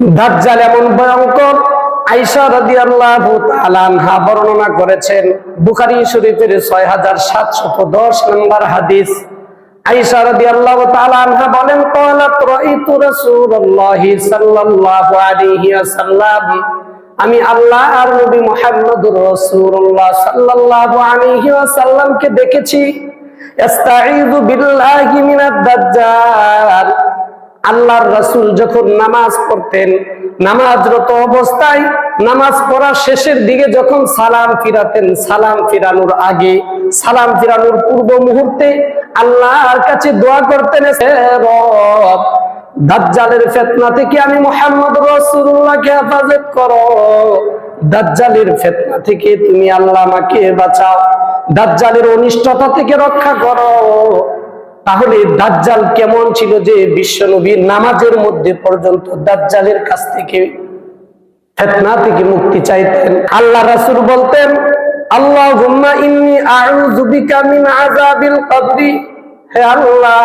দাজ্জাল এমন ভয়ঙ্কর আইসা রাদিয়াল্লাহু তাআলা আনহা বর্ণনা করেছেন। বুখারী শরীফের 6710 নম্বর হাদিস। আইসা রাদিয়াল্লাহু তাআলা আনহা বলেন, ক্বালাত রাআইতু রাসূলুল্লাহি সাল্লাল্লাহু আলাইহি ওয়াসাল্লাম। আমি আল্লাহ আর নবী মুহাম্মদুর রাসূলুল্লাহ সাল্লাল্লাহু আলাইহি ওয়াসাল্লামকে দেখেছি। ইস্তাঈযু বিল্লাহি মিনাদ দাজ্জাল। আল্লাহর রাসূল যখন নামাজ পড়তেন, নামাজরত অবস্থায় নামাজ পড়ার শেষের দিকে যখন সালাম ফিরাতেন, সালাম ফিরানোর আগে, সালাম ফিরানোর পূর্ব মুহূর্তে আল্লাহর কাছে দোয়া করতেন দাজ্জালের ফেতনা থেকে আমি মোহাম্মদ রসুল্লাহকে হেফাজত করো। দাজ্জালের ফেতনা থেকে তুমি আল্লাহ আমাকে বাঁচাও। দাজ্জালের অনিষ্টতা থেকে রক্ষা করো। তাহলে দাজ্জাল কেমন ছিল যে বিশ্বনবীর নামাজের মধ্যে পর্যন্ত দাজ্জালের কাছ থেকে ফেতনা থেকে মুক্তি চাইতেন? আল্লাহ রাসূল বলতেন, আল্লাহুম্মা ইন্নী আল্লাহ,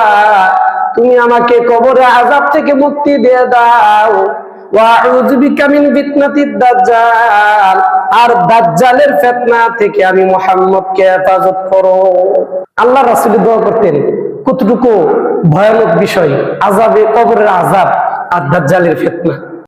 তুমি আমাকে কবরে আযাব থেকে মুক্তি দিয়ে দাও। দাজ্জাল। আর দাজ্জালের ফিতনা থেকে আমি মুহাম্মদকে হেফাজত করো। আল্লাহ রাসূল দোয়া করতেন কতটুকু ভয়ানক বিষয়? আজাবে কবরের আজাব আর দাজ্জালের ফিতনা।